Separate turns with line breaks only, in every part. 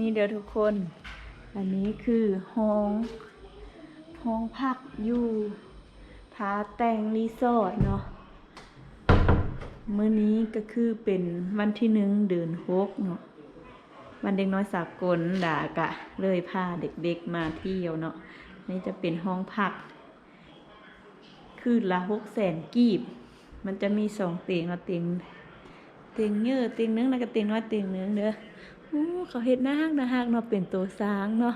นี่เดี๋ยวทุกคน อันนี้คือห้องห้องพักอยู่ทาแต่งรีสอร์ทเนาะมื้อนี้ก็คือเป็นวันที่หนึ่งเดือนหกเนาะวันเด็กน้อยสากลด่ากะ เลยพาเด็กๆมาเที่ยวเนาะนี่จะเป็นห้องพัก คืนละหกแสนกีบ มันจะมีสองเตียงเนะเตียงเตียงเยอะเตียงนึงแล้วก็เตียงน้อยเตียงนึงเด้อ อ้เขาเฮ็ดหน้าฮักหน้าฮักเนาะเป็นตัวสางเนาะ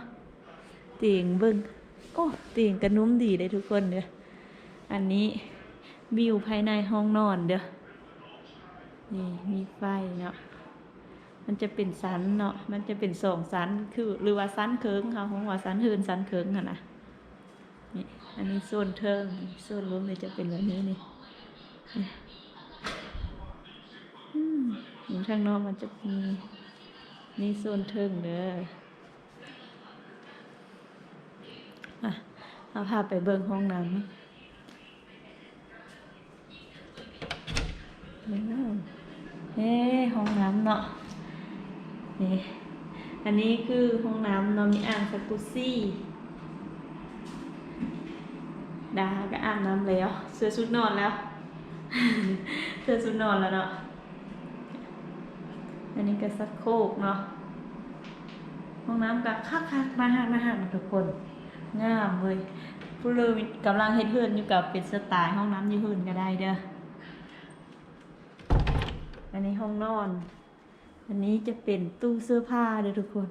เตียงเบิ่งโอ้เตียงกระนุ่มดีเลยทุกคนเด้ออันนี้วิวภายในห้องนอนเด้อนี่มีไฟเนาะมันจะเป็นสันเนาะมันจะเป็นสองสันคือหรือว่าสันเคิงค่ะของว่าสันเฮินสันเคิงค่ะนะนี่อันนี้โซนเทิงโซนรวมเลยจะเป็นแบบนี้นี่นี่อืมอยู่ข้างนอกมันจะมี นี่โซนเทิงเด้ออะเอาพาไปเบิ่งห้องน้ำว้าวเฮ้ห้องน้ำเนาะ นี่ อันนี้คือห้องน้ำเนาะมีอ่างสกุซี่ดาก็อาบน้ำแล้ว เสื้อชุดนอนแล้ว เสื้อชุดนอนแล้วเนาะ อันนี้ก็สักโคกเนาะห้องน้ำกับคักคักๆมาหักมาหักทุกคน งามเลยผู้เลยกำลังเฮ็ดเฮือนอยู่กับเป็นสไตล์ห้องน้ำยู่เฮือนก็ได้เด้ออันนี้ห้องนอน อันนี้จะเป็นตู้เสื้อผ้าเด้อทุกคน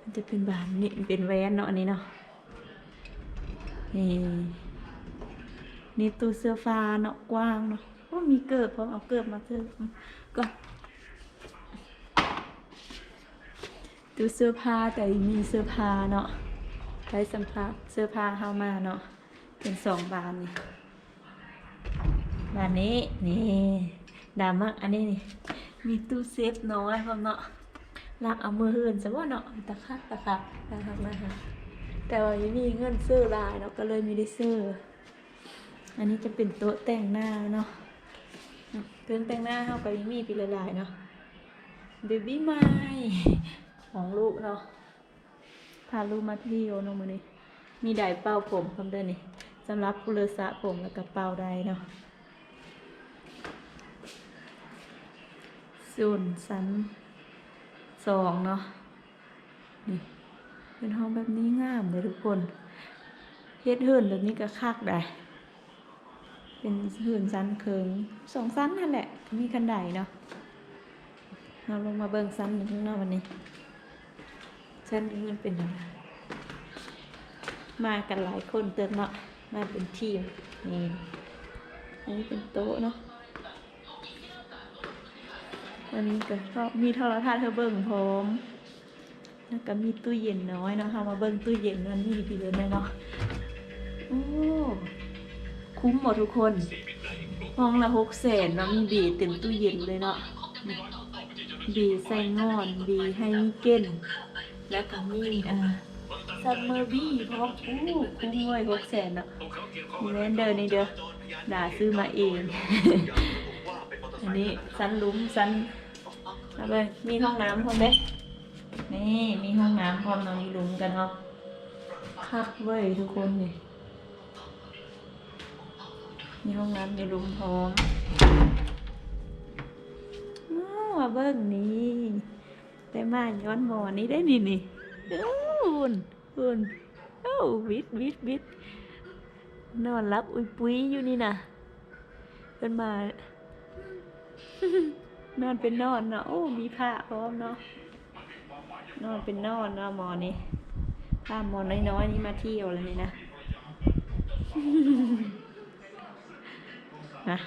มันจะเป็นแบบนี้เป็นแวนเนาะอันนี้เนาะนี่นี่ตู้เสื้อผ้าเนาะกว้างเนาะว่ามีเกิบพร้อมเอาเกิบมาเถอะก่อน ตู้เสื้อผ้าแต่มีเสื้อผ้าเนาะใช้สัมผัสเสื้อผ้าเข้ามาเนาะเป็นสองบานนี่บานนี้นี่ดามักอันนี้นี่มีตู้เซฟน้อยพร้อมเนาะลักเอามือเฮือนซะว่าเนาะตะคักตะคักตะคักนะคะแต่ว่ายังมีเงินซื้อลายเนาะก็เลยไม่ได้ซื้ออันนี้จะเป็นโต๊ะแต่งหน้าเนาะเครื่องแต่งหน้าเข้าไปมีปีละลายเนาะเบบี้ไม้ ของลูกเนาะพาลูกมาที่ยวเนาะมือนี้มีไดเป่าผมพร้อมเด้อนี่สำหรับผู้เลสะผมแล้วก็เป่าไดเนาะส่วนสันสองเนาะนี่เป็นห้องแบบนี้งามเลยทุกคนเฮ็ดเฮินแบบนี้ก็คักได้ เป็นหื่นสันเคิงสองสันนั่นแหละ มีคันไดเนาะเราลงมาเบิ่งสันหนึ่งข้างนอกวันนี้ สันนี้มันเป็นยังไงมากันหลายคนเติมเนาะมาเป็นทีมนี่อันนี้เป็นโต๊ะเนาะวันนี้ก็ชอบมีโทรทัศน์เธอเบิ่งพร้อมแล้วก็มีตู้เย็นน้อยเนาะค่ะมาเบิ่งตู้เย็นมันมีพี่เลยเนาะโอ้คุ้มหมดทุกคนห้องละหกแสนเนาะมีบีเต็มตู้เย็นเลยเนาะบีใส่งอน บีให้มีเก้น แล้วก็มีอ่าซัมเมอร์บีพร้อมอู้คุ้มเลยหกแสนเนาะมีแมนเดอร์นี่เด้อด่าซื้อมาเอง อันนี้ซันลุ้มซันเอาไปมีห้องน้ำพร้อมไหมนี่มีห้องน้ำพร้อมเนาะมีหลุมกันเนาะคักเว้ยทุกคนนี่มีห้องน้ำในรุมพร้อมอ้าวมาเบิ้งนี่ แต่มาย้อนหมอนี้ได้นี่นี่เอ้าหุ่นหุ่นเอ้าวิดวิดวิดนอนรับอุยปุยอยู่นี่นะเป็นมานอนเป็นนอนเนาะโอ้มีผ้าพร้อมเนาะนอนเป็นนอนเนาะหมอนี่พาหมอน้อยๆนี่มาเที่ยวแล้วนี่นะนะ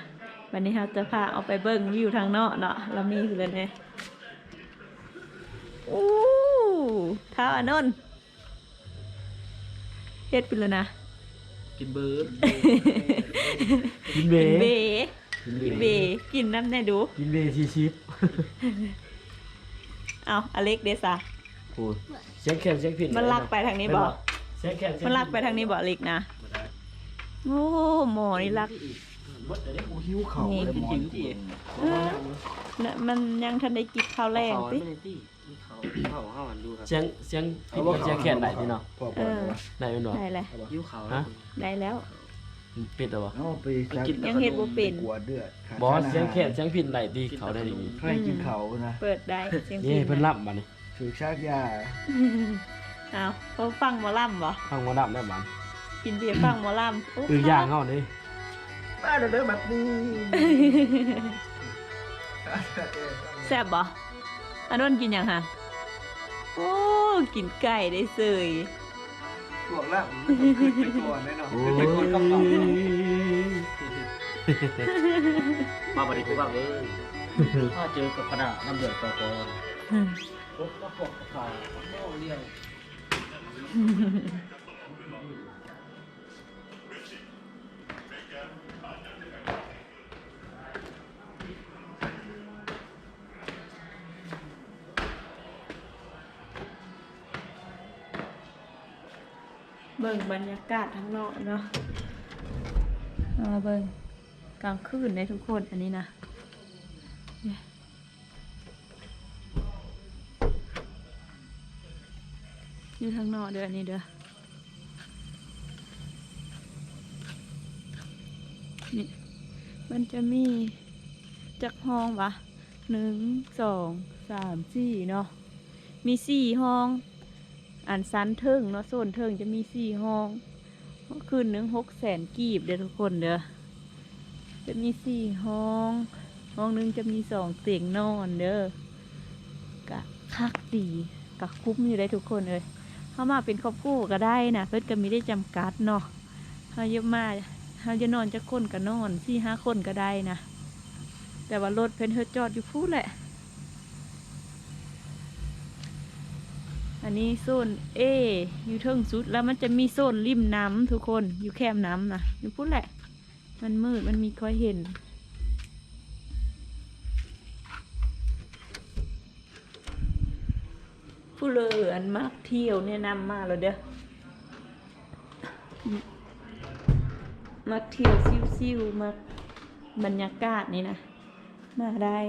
วันนี้เราจะพาเอาไปเบิ้งวิวทางนอกเนาะเรามีอยู่เลยเนี่ย อู้เท้าอานนท์เฮ็ดไปเลยนะ
กินเบิร์ด
กินเบ
กินเบ
กิน
กินเบกินน้ำแน่ดู
กินเบชีชิป
เอาอเล็กเดซ่า
โอ้เช็คแคมเช็คผิด
มันลากไปทางนี้บ่
เช็คแคม
มันลากไปทางนี้บ่อเล็กนะโอ้หมอนี่ลัก
บดเดี๋ยวนี้
กูหิวเข่า
นี่
เลยหมอน
กิน
เออน่ะมันยังทันได้กินข้าวแรง
เขา
ติ
ไม่ได้ที่เขาเขาเขาหันดูครับ
เสียงเสียงผิดกับเสียงแขนไหนที่เนาะ
พอ
เอ
ปล่อย
อ
วะ
ไหนเป็นวะ
ได้แหละ
ยิ้วเขา
ฮะ
ได้แล้ว
มันปิดเหรอวะ
เอาไปซัก
ยังเฮ็ดบ่เป็น
กลัวเดือดขาด
บอส
สารอาหาร
เสียงแขนเสียงผิดไหนดีเขาได้ดี
ใครกินเขานะ
เปิดได้เสียง
นี่
พิ
เพิ่น
ณ
รับมานี่
ถือชากยา
เอาเขาฟังหมอลำบ่
ฟังมารับได้บ้าน
กินเบียร์ฟังหมอลำโคื
อย่างเฮานี่
บ้าเด้อแบบนี้
แซ่บบ่ อันนั้นกินหยังฮะโอ้กินไก่ได้เสย
พวกละมันต้องขึ้นไปก่อนแน่นอน
โอ้
ขึ้นไปก่อนกำลัง
ย
มาบริกูบ้างเอ้ยถ้าเจอกับกระดาษน้ำเดือดกอๆรถก็ปกกระเพราโม่เลี้ยว
เบิ่งบรรยากาศทั้างนอกเนาะเอามาเบิ่งกลางคืนในทุกคนอันนี้นะยอยู่ทางนอกเด้ออันนี้เด้อนี่มันจะมีจักห้องวะหนึ่งสองสามสี่เนาะมีสี่ห้อง อันซันเทิงเนาะโซนเทิงจะมีสี่ห้องคืนหนึ่งหกแสนกีบเด้อทุกคนเด้อจะมีสี่ห้อง ห้องหนึงจะมีสองเตียงนอนเด้อกะคักดีกะคุ้มอยู่ได้ทุกคนเลยเข้ามาเป็นครอบครัวก็ได้นะเพิ่นก็มีได้จำกัดเนาะเฮาเยอะมาเฮาจะนอนจะคนก็นอนสี่ห้าคนก็ได้นะแต่ว่ารถเพิ่นเฮ็ดจอดอยู่พูดแหละ อันนี้โซน A ออยู่เทิงสุดแล้วมันจะมีโซนริมน้ำทุกคนอยู่แคมน้ำนะอยู่พูดแหละ มันมืดมันมีค่อยเห็นผู้เลออันมักเที่ยวแนะนำมาแล้วเด้อมักเที่ยวซิวๆมักบรรยากาศนี่นะ มาได้